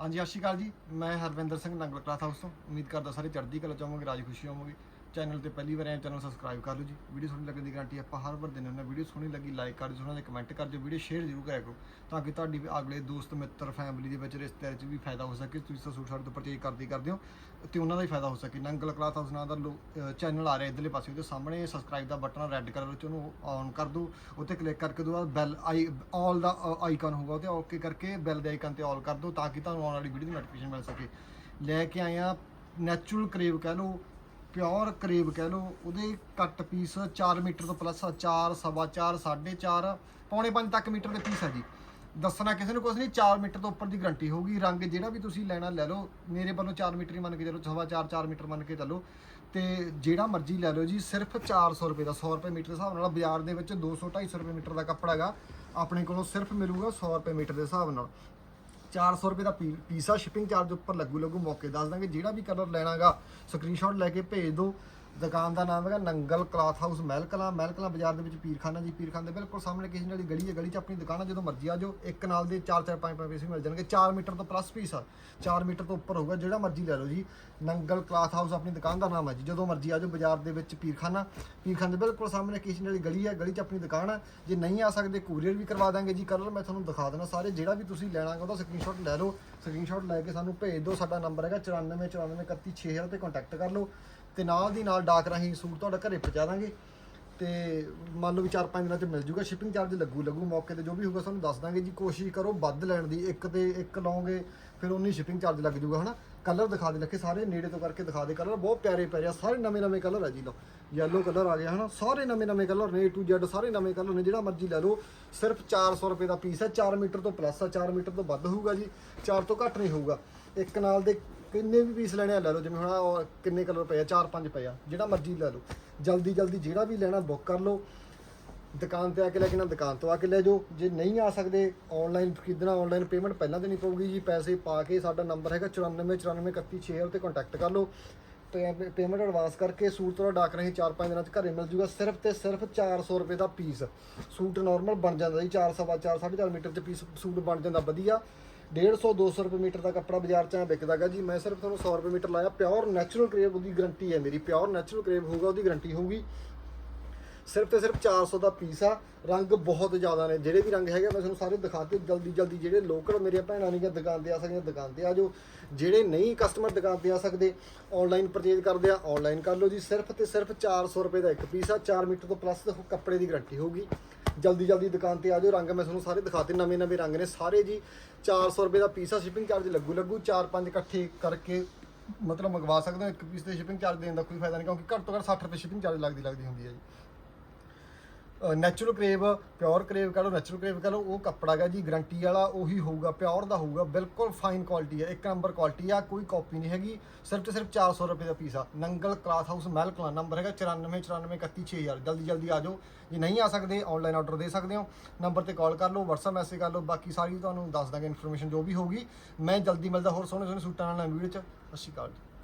ਹਾਂਜੀ, ਸਤਿ ਸ਼੍ਰੀ ਅਕਾਲ ਜੀ। ਮੈਂ ਹਰਵਿੰਦਰ ਸਿੰਘ, ਨੰਗਲ ਕਲਾਥ ਹਾਊਸ ਤੋਂ। ਉਮੀਦ ਕਰਦਾ ਸਾਰੇ ਚੜ੍ਹਦੀ ਕਲਾ ਚਾਹੋਗੇ ਰਾਜ ਖੁਸ਼ੀ ਹੋਵੋਗੇ। ਚੈਨਲ ਤੇ ਪਹਿਲੀ ਵਾਰ ਆਏ ਚੈਨਲ ਸਬਸਕ੍ਰਾਈਬ ਕਰ ਲਓ ਜੀ। ਵੀਡੀਓ ਸੋਹਣੀ ਲੱਗਣ ਦੀ ਗਾਰੰਟੀ ਆਪਾਂ ਹਰ ਵਾਰ ਦਿੰਦੇ ਹੁੰਦੇ ਹਾਂ। ਵੀਡੀਓ ਸੋਹਣੀ ਲੱਗੀ ਲਾਈਕ ਕਰ ਦਿਓ, ਉਹਨਾਂ ਦੇ ਕਮੈਂਟ ਕਰ ਦਿਓ। ਵੀਡੀਓ ਸ਼ੇਅਰ ਜ਼ਰੂਰ ਕਰਿਆ ਕਰੋ, ਤਾਂ ਕਿ ਤੁਹਾਡੀ ਵੀ ਅਗਲੇ ਦੋਸਤ, ਮਿੱਤਰ ਫੈਮਿਲੀ ਦੇ ਵਿੱਚ, ਰਿਸ਼ਤੇਦਾਰ 'ਚ ਵੀ ਫਾਇਦਾ ਹੋ ਸਕੇ। ਤੁਸੀਂ ਤਾਂ ਸੂਟ ਸਾਡੇ ਤੋਂ ਪਰਚੇਜ ਕਰਦੇ ਕਰਦੇ ਹੋ ਤੇ ਉਹਨਾਂ ਦਾ ਹੀ ਫਾਇਦਾ ਹੋ ਸਕੇ। ਨੰਗਲ ਕਲਾਥ ਹਾਊਸ ਨਾਂ ਦਾ ਚੈਨਲ ਆ ਰਿਹਾ ਇਧਰਲੇ ਪਾਸੇ। ਉਹਦੇ ਸਾਹਮਣੇ ਸਬਸਕ੍ਰਾਈਬ ਦਾ ਬਟਨ ਰੈੱਡ ਕਲਰ ਵਿੱਚ ਉਹਨੂੰ ਔਨ ਕਰ ਦਿਓ। ਉੱਤੇ ਕਲਿੱਕ ਕਰਕੇ ਉਹਦੇ ਬਾਅਦ ਬੈਲ ਆਈ ਆਲ ਦਾ ਆਈਕਨ ਹੋਊਗਾ ਉਹਤੇ ਓਕੇ ਕਰਕੇ ਬੈਲ ਦੇ ਆਈਕਨ ਤੇ ਆਲ ਕਰ ਦਿਓ ਤਾਂ ਕਿ ਤੁਹਾਨੂੰ ਆਉਣ ਵਾਲੀ ਵੀਡੀਓ ਦੀ ਨੋਟੀਫਿਕੇਸ਼ਨ ਮਿਲ ਸਕੇ। ਲੈ ਕੇ ਆਇਆ ਨੈਚੁਰਲ ਕਰੇਵ ਕਹਿ ਲਓ। ਪਿਓਰ ਕਰੇਬ ਕਹਿ ਲਓ, ਉਹਦੇ ਕੱਟ ਪੀਸ 4 ਮੀਟਰ ਤੋਂ ਪਲੱਸ ਆ 4 ਸਵਾ 4 4.5 ਪੌਣੇ 5 ਤੱਕ ਮੀਟਰ ਦੇ ਪੀਸ ਆ ਜੀ। ਦੱਸਣਾ ਕਿਸੇ ਨੂੰ ਕੁਝ ਨਹੀਂ 4 ਮੀਟਰ ਤੋਂ ਉੱਪਰ ਦੀ ਗਰੰਟੀ ਹੋਊਗੀ। ਰੰਗ ਜਿਹੜਾ ਵੀ ਤੁਸੀਂ ਲੈਣਾ ਲੈ ਲਓ, ਮੇਰੇ ਵੱਲੋਂ 4 ਮੀਟਰ ਹੀ ਮੰਨ ਕੇ ਚੱਲੋ, ਸਵਾ 4 4 ਮੀਟਰ ਮੰਨ ਕੇ ਚੱਲੋ। ਤੇ ਜਿਹੜਾ ਮਰਜ਼ੀ ਲੈ ਲਓ ਜੀ, ਸਿਰਫ 400 ਰੁਪਏ ਦਾ 100 ਰੁਪਏ ਮੀਟਰ ਦੇ ਹਿਸਾਬ ਨਾਲ, ਬਾਜ਼ਾਰ ਦੇ ਵਿੱਚ 200 250 ਰੁਪਏ ਮੀਟਰ ਦਾ ਕੱਪੜਾ ਹੈਗਾ, ਆਪਣੇ ਕੋਲੋਂ ਸਿਰਫ ਮਿਲੂਗਾ 100 ਰੁਪਏ ਮੀਟਰ ਦੇ ਹਿਸਾਬ ਨਾਲ। 400 ਰੁਪਏ ਦਾ ਪੀ- ਪੀਸ ਆ ਸ਼ਿਪਿੰਗ ਚਾਰਜ ਉੱਪਰ ਲੱਗੂ ਲੱਗੂ ਮੌਕੇ ਦੱਸ ਦਾਂਗੇ। ਜਿਹੜਾ ਵੀ ਕਲਰ ਲੈਣਾਗਾ ਸਕਰੀਨਸ਼ਾਟ ਲੈ ਕੇ ਭੇਜ ਦਿਓ। ਦੁਕਾਨ ਦਾ ਨਾਮ ਹੈਗਾ ਨੰਗਲ ਕਲਾਥ ਹਾਊਸ ਮਹਿਲਕਲਾ ਮਹਿਲਕਲਾ ਬਾਜ਼ਾਰ ਦੇ ਵਿੱਚ ਪੀਰਖਾਨਾ ਜੀ, ਪੀਰਖਾਨੇ ਦੇ ਬਿਲਕੁਲ ਸਾਹਮਣੇ ਕਿਸੇ ਵਾਲੀ ਗਲੀ ਹੈ, ਗਲੀ 'ਚ ਆਪਣੀ ਦੁਕਾਨ ਆ ਜਦੋਂ ਮਰਜ਼ੀ ਆ ਜਾਓ, ਇੱਕ ਨਾਲ ਦੇ 4 4 5 5 ਪੀਸ ਵੀ ਮਿਲ ਜਾਣਗੇ। 4 ਮੀਟਰ ਤੋਂ ਪਲੱਸ ਪੀਸ ਆ। 4 ਮੀਟਰ ਤੋਂ ਉੱਪਰ ਹੋਊਗਾ, ਜਿਹੜਾ ਮਰਜ਼ੀ ਲੈ ਲਓ ਜੀ। ਨੰਗਲ ਕਲਾਥ ਹਾਊਸ ਆਪਣੀ ਦੁਕਾਨ ਦਾ ਨਾਮ ਹੈ ਜੀ, ਜਦੋਂ ਮਰਜ਼ੀ ਆ ਜਾਓ ਬਾਜ਼ਾਰ ਦੇ ਵਿੱਚ ਪੀਰਖਾਨਾ। ਪੀਰਖਾਨੇ ਦੇ ਬਿਲਕੁਲ ਸਾਹਮਣੇ ਕਿਸੇ ਵਾਲੀ ਗਲੀ ਹੈ, ਗਲੀ 'ਚ ਆਪਣੀ ਦੁਕਾਨ ਆ ਜੇ ਨਹੀਂ ਆ ਸਕਦੇ ਕੂਰੀਅਰ ਵੀ ਕਰਵਾ ਦਾਂਗੇ ਜੀ। ਕਲਰ ਮੈਂ ਤੁਹਾਨੂੰ ਦਿਖਾ ਦੇਣਾ ਸਾਰੇ, ਜਿਹੜਾ ਵੀ ਤੁਸੀਂ ਲੈਣਾਗਾ ਉਹਦਾ ਸਕਰੀਨਸ਼ਾਟ ਲੈ ਲਓ। ਸਕਰੀਨਸ਼ਾਟ ਲੈ ਕੇ ਸਾਨੂੰ ਭੇਜ ਦਿਓ। ਸਾਡਾ ਨੰਬਰ ਹੈਗਾ 94 94 31 6000 ਤੇ ਕੰਟੈਕਟ ਕਰ ਲਓ। ਤੇ ਨਾਲ ਦੀ ਨਾਲ ਡਾਕ ਰਾਹੀਂ ਸੂਟ ਤੁਹਾਡਾ ਘਰੇ ਪਹੁੰਚਾ ਦਾਂਗੇ। ਤੇ ਮੰਨ ਲਓ ਵੀ 4-5 ਦਿਨਾਂ ਚ ਮਿਲ ਜੂਗਾ ਸ਼ਿਪਿੰਗ ਚਾਰਜ ਲੱਗੂ ਲੱਗੂ ਮੌਕੇ ਤੇ ਜੋ ਵੀ ਹੋਊਗਾ ਸਾਨੂੰ ਦੱਸ ਦਾਂਗੇ ਜੀ, ਕੋਸ਼ਿਸ਼ ਕਰੋ ਵੱਧ ਲੈਣ ਦੀ, ਇੱਕ ਤੇ ਇੱਕ ਲਓਗੇ, ਫਿਰ ਉਨੀ ਸ਼ਿਪਿੰਗ ਚਾਰਜ ਲੱਗ ਜੂਗਾ, ਹਨਾ? ਕਲਰ ਦਿਖਾ ਦੇ ਲੱਗੇ ਸਾਰੇ ਨੇੜੇ ਤੋਂ ਕਰਕੇ ਦਿਖਾ ਦੇ ਕਲਰ ਬਹੁਤ ਪਿਆਰੇ ਪਿਆਰੇ ਆ ਸਾਰੇ ਨਵੇਂ ਨਵੇਂ ਕਲਰ ਆ ਜੀ, ਲਓ। ਯੈਲੋ ਕਲਰ ਆ ਗਿਆ, ਹਨਾ? ਸਾਰੇ ਨਵੇਂ ਨਵੇਂ ਕਲਰ ਨੇ, A to Z ਸਾਰੇ ਨਵੇਂ ਕਲਰ ਨੇ, ਜਿਹੜਾ ਮਰਜ਼ੀ ਲੈ ਲਓ। ਸਿਰਫ 400 ਰੁਪਏ ਦਾ ਪੀਸ ਹੈ 4 ਮੀਟਰ ਤੋਂ ਪਲੱਸ ਆ 4 ਮੀਟਰ ਤੋਂ ਵੱਧ ਹੋਊਗਾ ਜੀ 4 ਤੋਂ ਘੱਟ ਨਹੀਂ ਹੋਊਗਾ। ਇੱਕ ਨਾਲ ਦੇ ਕਿੰਨੇ ਵੀ ਪੀਸ ਲੈਣੇ ਆ ਲੈ ਲਓ, ਜਿਵੇਂ ਹੁਣ ਆਹ ਕਿੰਨੇ ਕਲਰ ਪਏ ਆ? 4-5 ਪਏ ਆ, ਜਿਹੜਾ ਮਰਜ਼ੀ ਲੈ ਲਓ। ਜਲਦੀ ਜਲਦੀ ਜਿਹੜਾ ਵੀ ਲੈਣਾ ਬੁੱਕ ਕਰ ਲਓ। ਦੁਕਾਨ ਤੇ ਆ ਕੇ ਲੈ ਕੇ ਨਾ ਦੁਕਾਨ ਤੋਂ ਆ ਕੇ ਲੈ ਜਾਓ। ਜੇ ਨਹੀਂ ਆ ਸਕਦੇ ਆਨਲਾਈਨ ਖਰੀਦਣਾ ਆਨਲਾਈਨ ਪੇਮੈਂਟ ਪਹਿਲਾਂ ਦੇਣੀ ਪਊਗੀ ਜੀ। ਪੈਸੇ ਪਾ ਕੇ ਸਾਡਾ ਨੰਬਰ ਹੈਗਾ 94943160 ਤੇ ਕੰਟੈਕਟ ਕਰ ਲਓ। ਪੇਮੈਂਟ ਐਡਵਾਂਸ ਕਰਕੇ ਸੂਟ ਤੁਹਾਡਾ ਡਾਕ ਰਹੀ 4-5 ਦਿਨਾਂ ਚ ਘਰੇ ਮਿਲ ਜੂਗਾ। ਸਿਰਫ ਤੇ ਸਿਰਫ 400 ਰੁਪਏ ਦਾ ਪੀਸ ਸੂਟ ਨਾਰਮਲ ਬਣ ਜਾਂਦਾ ਜੀ 4 ਸਵਾ 4 4.5 ਮੀਟਰ ਚ ਪੀਸ ਸੂਟ ਬਣ ਜਾਂਦਾ, ਵਧੀਆ। 150 200 ਰੁਪਏ ਮੀਟਰ ਦਾ ਕੱਪੜਾ ਬਾਜ਼ਾਰ 'ਚ ਐਂ ਵਿਕਦਾਗਾ ਜੀ। ਮੈਂ ਸਿਰਫ ਤੁਹਾਨੂੰ 100 ਰੁਪਏ ਮੀਟਰ ਲਾਇਆ। ਪਿਓਰ ਨੈਚੁਰਲ ਕਰੇਬ ਉਹਦੀ ਗਰੰਟੀ ਹੈ ਮੇਰੀ। ਪਿਓਰ ਨੈਚੁਰਲ ਕਰੇਬ ਹੋਊਗਾ, ਉਹਦੀ ਗਰੰਟੀ ਹੋਊਗੀ। ਸਿਰਫ ਤੇ ਸਿਰਫ 400 ਦਾ ਪੀਸ ਆ। ਰੰਗ ਬਹੁਤ ਜ਼ਿਆਦਾ ਨੇ। ਜਿਹੜੇ ਵੀ ਰੰਗ ਹੈਗੇ ਮੈਂ ਤੁਹਾਨੂੰ ਸਾਰੇ ਦਿਖਾਤੇ। ਜਲਦੀ ਜਲਦੀ ਜਿਹੜੇ ਲੋਕਲ ਮੇਰੀਆਂ ਭੈਣਾਂ ਨਹੀਂ ਦੁਕਾਨ ਤੇ ਆ ਸਕਦੀਆਂ ਦੁਕਾਨ ਤੇ ਆ ਜਾਓ। ਜਿਹੜੇ ਨਹੀਂ ਕਸਟਮਰ ਦੁਕਾਨ ਤੇ ਆ ਸਕਦੇ ਆਨਲਾਈਨ ਪਰਚੇਜ਼ ਕਰਦੇ ਆ ਆਨਲਾਈਨ ਕਰ ਲਓ ਜੀ। ਸਿਰਫ ਤੇ ਸਿਰਫ 400 ਰੁਪਏ ਦਾ ਇੱਕ ਪੀਸ ਆ। 4 ਮੀਟਰ ਤੋਂ ਪਲੱਸ ਕੱਪੜੇ ਦੀ ਗਾਰੰਟੀ ਹੋਊਗੀ। ਜਲਦੀ ਜਲਦੀ ਦੁਕਾਨ ਤੇ ਆ ਜਾਓ, ਰੰਗ ਮੈਂ ਤੁਹਾਨੂੰ ਸਾਰੇ ਦਿਖਾਤੇ, ਨਵੇਂ ਨਵੇਂ ਰੰਗ ਨੇ। ਸਾਰੇ ਜੀ 400 ਰੁਪਏ ਦਾ ਪੀਸ ਆ ਸ਼ਿਪਿੰਗ ਚਾਰਜ ਲੱਗੂ ਲੱਗੂ 4-5 ਇਕੱਠੇ ਕਰਕੇ ਮਤਲਬ ਮੰਗਵਾ ਸਕਦੇ ਹੋ, ਇੱਕ ਪੀਸ ਤੇ ਸ਼ਿਪਿੰਗ ਚਾਰਜ ਦੇਣ ਦਾ ਕੋਈ ਫਾਇਦਾ ਨਹੀਂ, ਕਿਉਂਕਿ ਘੱਟ ਤੋਂ ਘੱਟ 60 ਰੁਪਏ ਸ਼ਿਪਿੰਗ ਚਾਰਜ ਲੱਗਦੀ ਲੱਗਦੀ ਹੁੰਦੀ ਹੈ ਜੀ। ਨੈਚੁਰਲ ਕਰੇਵ ਪਿਓਰ ਕਰੇਵ ਕਹ ਲਓ ਨੈਚੁਰਲ ਕਰੇਵ ਕਹ ਲਓ, ਉਹ ਕੱਪੜਾ ਹੈਗਾ ਜੀ ਗਰੰਟੀ ਵਾਲਾ, ਉਹੀ ਹੋਊਗਾ ਪਿਓਰ ਦਾ ਹੋਊਗਾ, ਬਿਲਕੁਲ ਫਾਈਨ ਕੁਆਲਿਟੀ ਹੈ, ਇੱਕ ਨੰਬਰ ਕੁਆਲਿਟੀ ਆ, ਕੋਈ ਕਾਪੀ ਨਹੀਂ ਹੈਗੀ, ਸਿਰਫ ਤੇ ਸਿਰਫ 400 ਰੁਪਏ ਦਾ ਪੀਸ ਆ। ਨੰਗਲ ਕਲਾਥ ਹਾਊਸ ਮਹਿਲ ਕਲਾ ਨੰਬਰ ਹੈਗਾ 94 94 31 6000 ਜਲਦੀ ਜਲਦੀ ਆ ਜਾਓ। ਜੇ ਨਹੀਂ ਆ ਸਕਦੇ ਆਨਲਾਈਨ ਆਰਡਰ ਦੇ ਸਕਦੇ ਹੋ। ਨੰਬਰ ਤੇ ਕਾਲ ਕਰ ਲਓ, WhatsApp ਮੈਸੇਜ ਕਰ ਲਓ, ਬਾਕੀ ਸਾਰੀ ਤੁਹਾਨੂੰ ਦੱਸ ਦਾਂਗੇ ਇਨਫੋਰਮੇਸ਼ਨ ਜੋ ਵੀ ਹੋਊਗੀ। ਮੈਂ ਜਲਦੀ ਮਿਲਦਾ ਹੋਰ ਸੋਹਣੇ ਸੋਹਣੇ ਸੂਟਾਂ ਨਾਲ ਵੀਡੀਓ ਚ। ਸਤਿ ਸ਼੍ਰੀ ਅਕਾਲ ਜੀ।